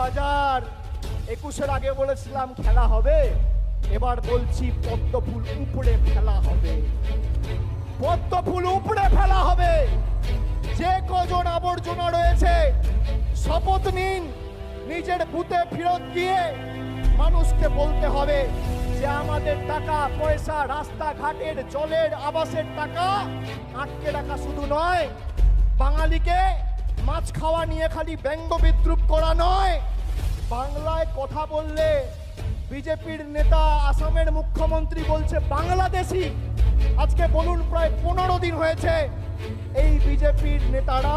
হাজার একুশের আগে বলেছিলাম খেলা হবে, এবার বলছি পদ্ম ফুল উপড়ে ফেলা হবে। পদ্ম ফুল উপড়ে ফেলা হবে। যে কজন আবর্জনা রয়েছে, শপথ নিন, নিজের ভূতে ফেরত গিয়ে মানুষকে বলতে হবে যে আমাদের টাকা, পয়সা, রাস্তাঘাটের জলের আবাসের টাকা আটকে রাখা শুধু নয়, বাঙালিকে মাছ খাওয়া নিয়ে খালি ব্যঙ্গ বিদ্রুপ করা নয়। বাংলায় কথা বললে বিজেপির নেতা আসামের মুখ্যমন্ত্রী বলছে বাংলাদেশি আজকে বলুন, প্রায় পনেরো দিন হয়েছে এই বিজেপির নেতারা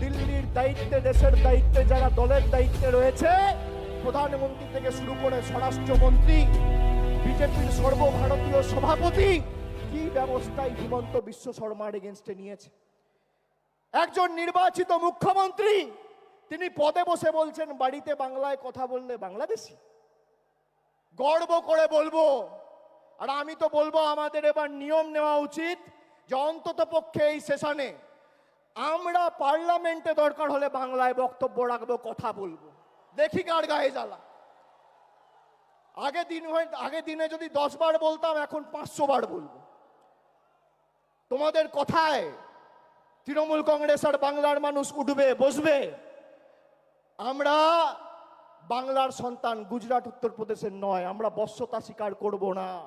দিল্লির দায়িত্বে, দেশের দায়িত্বে, যারা দলের দায়িত্বে রয়েছে, প্রধানমন্ত্রী থেকে শুরু করে স্বরাষ্ট্রমন্ত্রী, বিজেপির সর্বভারতীয় সভাপতি, কি ব্যবস্থায় হিমন্ত বিশ্ব শর্মার এগেনস্টে নিয়েছে? একজন নির্বাচিত মুখ্যমন্ত্রী, তিনি পদে বসে বলছেন, বাড়িতে বাংলায় কথা বললে বাংলাদেশি? গর্ব করে বলব, আর আমি তো বলব আমাদের এবার নিয়ম নেওয়া উচিত যে অন্তত পক্ষে এই সেশনে আমরা পার্লামেন্টে দরকার হলে বাংলায় বক্তব্য রাখব, কথা বলব। দেখি কার গায়ে জ্বালা। আগে দিন হয়, আগে দিনে যদি দশ বার বলতাম, এখন পাঁচশো বার বলব। তোমাদের কথায় তৃণমূল কংগ্রেস আর বাংলার মানুষ উঠবে, বসবে। আমরা বাংলার সন্তান গুজরাট, উত্তরপ্রদেশের নয়। আমরা বশ্যতা স্বীকার করব না।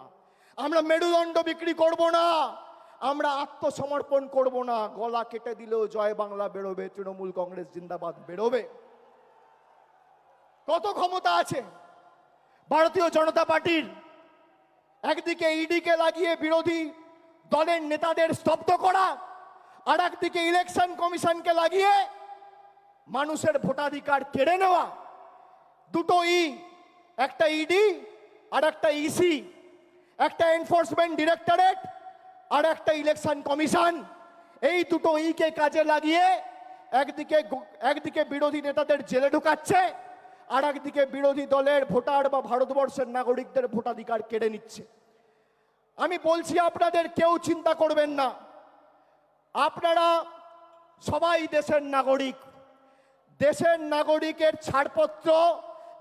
আমরা মেরুদণ্ড বিক্রি করব না। আমরা আত্মসমর্পণ করব না। গলা কেটে দিলেও জয় বাংলা বেরোবে, তৃণমূল কংগ্রেস জিন্দাবাদ বেরোবে। কত ক্ষমতা আছে? ভারতীয় জনতা পার্টির একদিকে ইডিকে লাগিয়ে বিরোধী দলের নেতাদের স্তব্ধ করা আর একদিকে ইলেকশন কমিশনকে লাগিয়ে মানুষের ভোটাধিকার কেড়ে নেওয়া। দুটো ই একটা ইডি আর একটা ইসি একটা এনফোর্সমেন্ট ডিরেক্টরেট আর একটা ইলেকশন কমিশন এই দুটো ইকে কাজে লাগিয়ে একদিকে একদিকে বিরোধী নেতাদের জেলে ঢুকাচ্ছে আর একদিকে বিরোধী দলের ভোটার বা ভারতবর্ষের নাগরিকদের ভোটাধিকার কেড়ে নিচ্ছে। আমি বলছি আপনাদের কেউ চিন্তা করবেন না। আপনারা সবাই দেশের নাগরিক। দেশের নাগরিকের ছাড়পত্র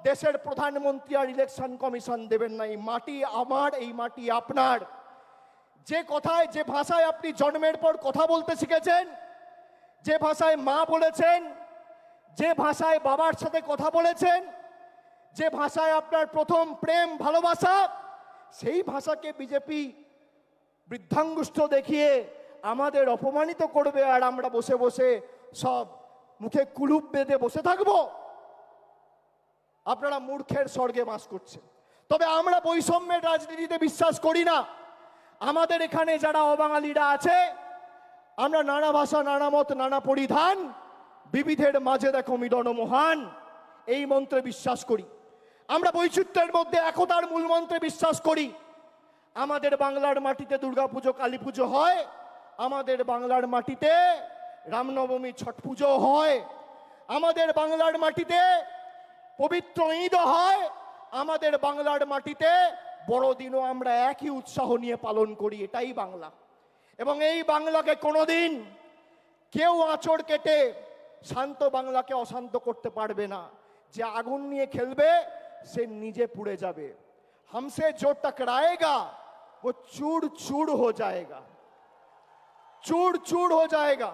দেশের প্রধানমন্ত্রী আর ইলেকশন কমিশন দেবেন না। এই মাটি আমার, এই মাটি আপনার। যে কথায়, যে ভাষায় আপনি জন্মের পর কথা বলতে শিখেছেন, যে ভাষায় মা বলেছেন, যে ভাষায় বাবার সাথে কথা বলেছেন, যে ভাষায় আপনার প্রথম প্রেম, ভালোবাসা, সেই ভাষাকে বিজেপি বৃদ্ধাঙ্গুষ্ঠ দেখিয়ে আমাদের অপমানিত করবে আর আমরা বসে বসে সব মুখে কুলুপ বেঁধে বসে থাকব। আপনারা মূর্খের স্বর্গে বাস করছেন। তবে আমরা বৈষম্যের রাজনীতিতে বিশ্বাস করি না। আমাদের এখানে যারা অবাঙালিরা আছে, আমরা নানা ভাষা, নানা মত, নানা পরিধান, বিবিধের মাঝে দেখো মিলন মহান, এই মন্ত্রে বিশ্বাস করি। আমরা বৈচিত্র্যের মধ্যে একতার মূল মন্ত্রে বিশ্বাস করি। আমাদের বাংলার মাটিতে দুর্গাপুজো কালী পুজো হয়। আমাদের বাংলার মাটিতে রামনবমী ছট পুজো হয়, আমাদের বাংলার মাটিতে পবিত্র ঈদও হয়, আমাদের বাংলার মাটিতে বড়দিনও আমরা একই উৎসাহ নিয়ে পালন করি, এটাই বাংলা। এবং এই বাংলাকে কোনোদিন কেউ আঁচড় কেটে শান্ত বাংলাকে অশান্ত করতে পারবে না। যে আগুন নিয়ে খেলবে, সে নিজে পুড়ে যাবে। হামসে জোর টকরায়েগা ও চুর চুর হো যায়গা। চুর চুর হয়ে যায়গা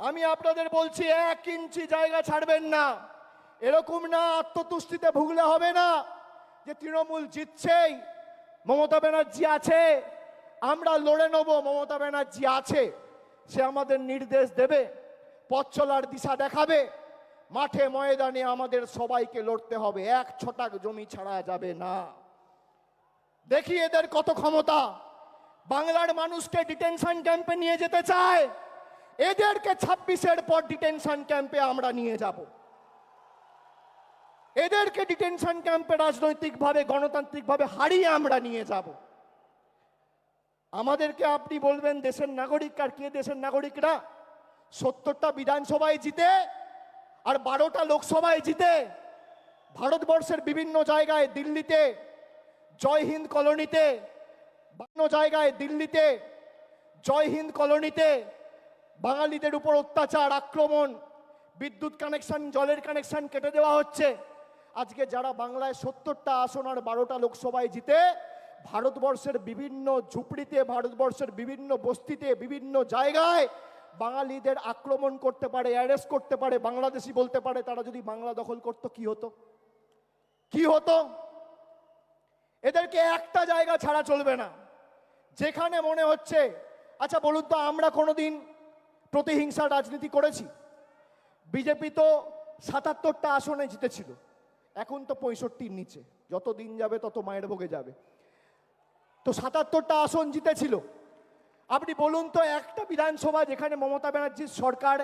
আমি আপনাদের বলছি, এক ইঞ্চি জায়গা ছাড়বেন না। এরকম না, আত্মতুষ্টিতে ভুগলে হবে না যে তৃণমূল জিতছেই, মমতা ব্যানার্জি আছে, আমরা লড়ে নেব, মমতা ব্যানার্জি আছে, সে আমাদের নির্দেশ দেবে, পথ চলার দিশা দেখাবে, মাঠে ময়দানে আমাদের সবাইকে লড়তে হবে, এক ছটাক জমি ছাড়া যাবে না। দেখি এদের কত ক্ষমতা। বাংলার মানুষকে ডিটেনশন ক্যাম্পে নিয়ে যেতে চায়, এদেরকে ছাব্বিশের পর ডিটেনশন ক্যাম্পে আমরা নিয়ে যাব। এদেরকে ডিটেনশন ক্যাম্পে রাজনৈতিকভাবে, গণতান্ত্রিকভাবে হারিয়ে আমরা নিয়ে যাব। আমাদেরকে আপনি বলবেন, দেশের নাগরিক আর কে দেশের নাগরিকরা? সত্তরটা বিধানসভায় জিতে আর বারোটা লোকসভায় জিতে। ভারতবর্ষের বিভিন্ন জায়গায় দিল্লিতে, জয় হিন্দ কলোনিতে বিভিন্ন জায়গায় দিল্লিতে, জয় হিন্দ কলোনিতে বাঙালিদের উপর অত্যাচার, আক্রমণ, বিদ্যুৎ কানেকশন, জলের কানেকশন কেটে দেওয়া হচ্ছে। আজকে যারা বাংলায় সত্তরটা আসন আর বারোটা লোকসভায় জিতে, ভারতবর্ষের বিভিন্ন ঝুপড়িতে, ভারতবর্ষের বিভিন্ন বস্তিতে, বিভিন্ন জায়গায় বাঙালিদের আক্রমণ করতে পারে, অ্যারেস্ট করতে পারে, বাংলাদেশি বলতে পারে, তারা যদি বাংলা দখল করতো, কি হতো? কি হতো? এদেরকে একটা জায়গা ছাড়া চলবে না। যেখানে মনে হচ্ছে আচ্ছা বলুন তো, আমরা কোনোদিন প্রতিহিংসার রাজনীতি করেছি? বিজেপি তো সাতাত্তরটা আসনে জিতেছিল, এখন তো পঁয়ষট্টির নিচে, যত দিন যাবে তত মায়ের ভোগে যাবে। তো সাতাত্তরটা আসন জিতেছিল। আপনি বলুন তো, একটা বিধানসভা যেখানে মমতা ব্যানার্জির সরকার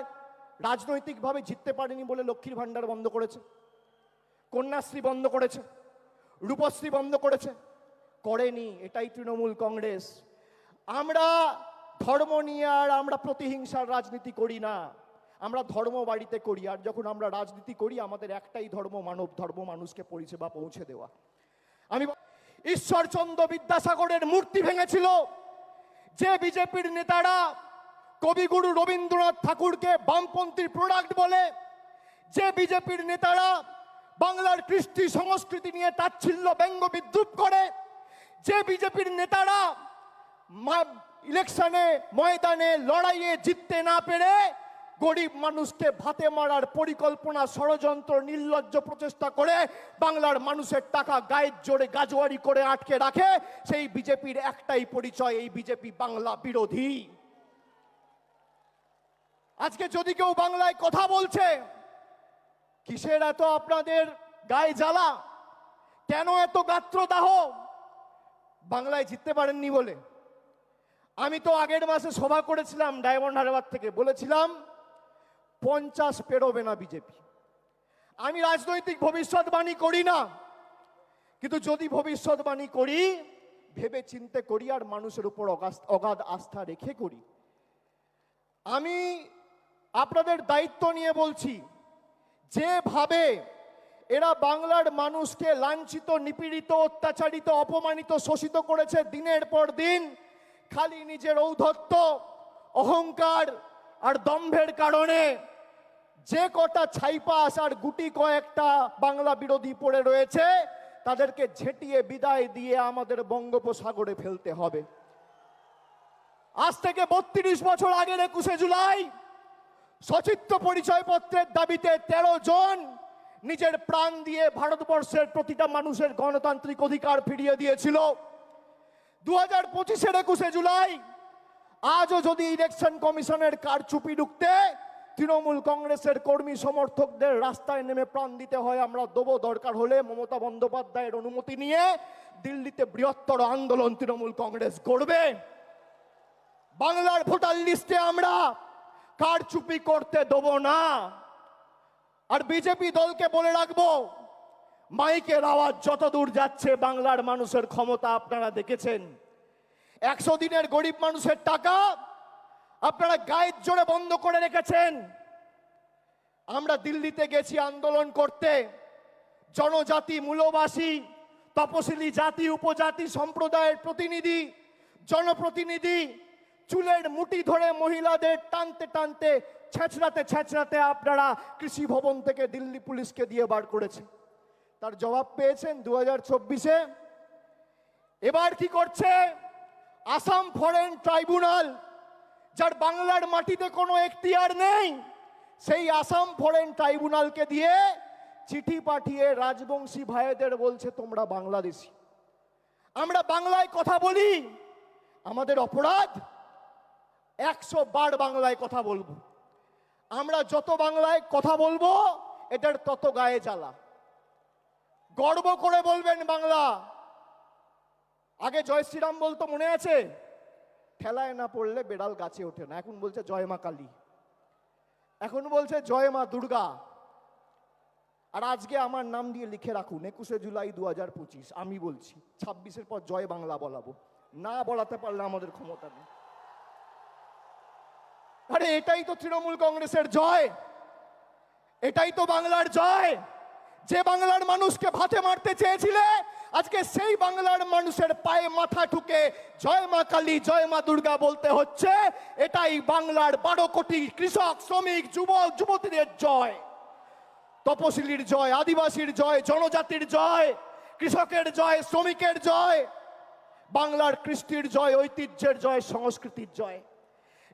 রাজনৈতিকভাবে জিততে পারেনি বলে লক্ষ্মীর ভাণ্ডার বন্ধ করেছে, কন্যাশ্রী বন্ধ করেছে, রূপশ্রী বন্ধ করেছে করেনি, এটাই তৃণমূল কংগ্রেস। আমরা ধর্ম নিয়ে আর আমরা প্রতিহিংসার রাজনীতি করি না। আমরা ধর্ম বাড়িতে করি, আর যখন আমরা রাজনীতি করি, আমাদের একটাই ধর্ম মানব, ধর্ম মানুষকে পরিষেবা পৌঁছে দেওয়া। আমি ঈশ্বরচন্দ্র বিদ্যাসাগরের মূর্তি ভেঙেছিল। যে বিজেপির নেতারা কবিগুরু রবীন্দ্রনাথ ঠাকুরকে বামপন্থীর প্রোডাক্ট বলে, যে বিজেপির নেতারা বাংলার কৃষ্টি সংস্কৃতি নিয়ে তাচ্ছিল্য ব্যঙ্গ বিদ্রুপ করে যে বিজেপির নেতারা ইলেকশনে ময়দানে লড়াইয়ে জিততে না পেরে গরিব মানুষকে ভাতে মারার পরিকল্পনা, ষড়যন্ত্র, নির্লজ্জ প্রচেষ্টা করে বাংলার মানুষের টাকা গায়ের জোরে গাজোয়ারি করে আটকে রাখে, সেই বিজেপির একটাই পরিচয়, এই বিজেপি বাংলা বিরোধী। আজকে যদি কেউ বাংলায় কথা বলছে, কিসের এত আপনাদের গায়ে জ্বালা? কেন এত গাত্রদাহ? বাংলায় জিততে পারেননি বলে। আমি তো আগের মাসে সভা করেছিলাম ডায়মন্ড হারবার থেকে, বলেছিলাম পঞ্চাশ পেরোবে না বিজেপি। আমি রাজনৈতিক ভবিষ্যৎবাণী করি না, কিন্তু যদি ভবিষ্যৎবাণী করি ভেবে চিন্তে করি আর মানুষের উপর অগাধ আস্থা রেখে করি। আমি আপনাদের দায়িত্ব নিয়ে বলছি, যেভাবে এরা বাংলার মানুষকে লাঞ্ছিত, নিপীড়িত, অত্যাচারিত, অপমানিত, শোষিত করেছে দিনের পর দিন, খালি নিজের ঔদ্ধত্য, অহংকার আর দম্ভের কারণে। যে কটা ছাইপাস আর গুটি কয়েকটা বাংলা বিরোধী পড়ে রয়েছে, তাদেরকে ঝেঁটিয়ে বিদায় দিয়ে আমাদের বঙ্গোপসাগরে ফেলতে হবে। আজ থেকে বত্রিশ বছর আগের একুশে জুলাই, সচিত্র পরিচয়পত্রের দাবিতে তেরো জন নিজের প্রাণ দিয়ে ভারতবর্ষের প্রতিটা মানুষের গণতান্ত্রিক অধিকার ফিরিয়ে দিয়েছিল। দু হাজার পঁচিশের একুশে জুলাই, আজও যদি ইলেকশন কমিশনের কারচুপি ঢুকতে, তৃণমূল কংগ্রেসের কর্মী সমর্থকদের রাস্তায় নেমে প্রাণ দিতে হয়, আমরা দেবো দরকার হলে মমতা বন্দ্যোপাধ্যায়ের অনুমতি নিয়ে দিল্লিতে বৃহত্তর আন্দোলন তৃণমূল কংগ্রেস করবে। বাংলার ভোটার লিস্টে আমরা কারচুপি করতে দেবো না। আর বিজেপি দলকে বলে রাখব, মাইকের আওয়াজ যত দূর যাচ্ছে বাংলার মানুষের ক্ষমতা আপনারা দেখেছেন। একশো দিনের গরিব মানুষের টাকা আপনারা গায়ের জোরে বন্ধ করে রেখেছেন। আমরা দিল্লিতে গেছি আন্দোলন করতে, জনজাতি মূলবাসী, তপশিলি জাতি, উপজাতি সম্প্রদায়ের প্রতিনিধি, জনপ্রতিনিধি, চুলের মুটি ধরে মহিলাদের টানতে টানতে ছেঁচড়াতে ছেঁচড়াতে আপনারা কৃষি ভবন থেকে দিল্লি পুলিশকে দিয়ে বার করেছে তার জবাব পেয়েছেন দু হাজার চব্বিশে। এবার কি করছে? আসাম ফরেন ট্রাইব্যুনাল, যার বাংলার মাটিতে কোনো এখতিয়ার নেই, সেই আসাম ফরেন ট্রাইব্যুনালকে দিয়ে চিঠি পাঠিয়ে রাজবংশী ভাইদের বলছে, তোমরা বাংলাদেশি। আমরা বাংলায় কথা বলি, আমাদের অপরাধ, একশো বার বাংলায় কথা বলব। আমরা যত বাংলায় কথা বলব, এটার তত গায়ে জ্বালা। গর্ব করে বলবেন বাংলা। আগে জয় শ্রীরাম বলতো, মনে আছে? ঠেলায় না পড়লে বেড়াল গাছে ওঠে না। এখন বলছে, জয় মা কালী। এখন বলছে, জয় মা দুর্গা। আর আজকে আমার নাম দিয়ে লিখে রাখুন, একুশে জুলাই দু হাজার পঁচিশ। আমি বলছি, ছাব্বিশের পর জয় বাংলা বলাবো। না বলাতে পারলে আমাদের ক্ষমতা নেই। আরে এটাই তো তৃণমূল কংগ্রেসের জয়। এটাই তো বাংলার জয়। যে বাংলার মানুষকে ভাতে মারতে চেয়েছিলে, আজকে সেই বাংলার মানুষের পায়ে মাথা ঠুকে জয় মা কালী, জয় মা দুর্গা বলতে হচ্ছে, এটাই বাংলার বারো কোটি কৃষক, শ্রমিক, যুবক, যুবতীদের জয়। তপশিলির জয়, আদিবাসীর জয়, জনজাতির জয়, কৃষকের জয়, শ্রমিকের জয়, বাংলার কৃষ্টির জয়, ঐতিহ্যের জয়, সংস্কৃতির জয়।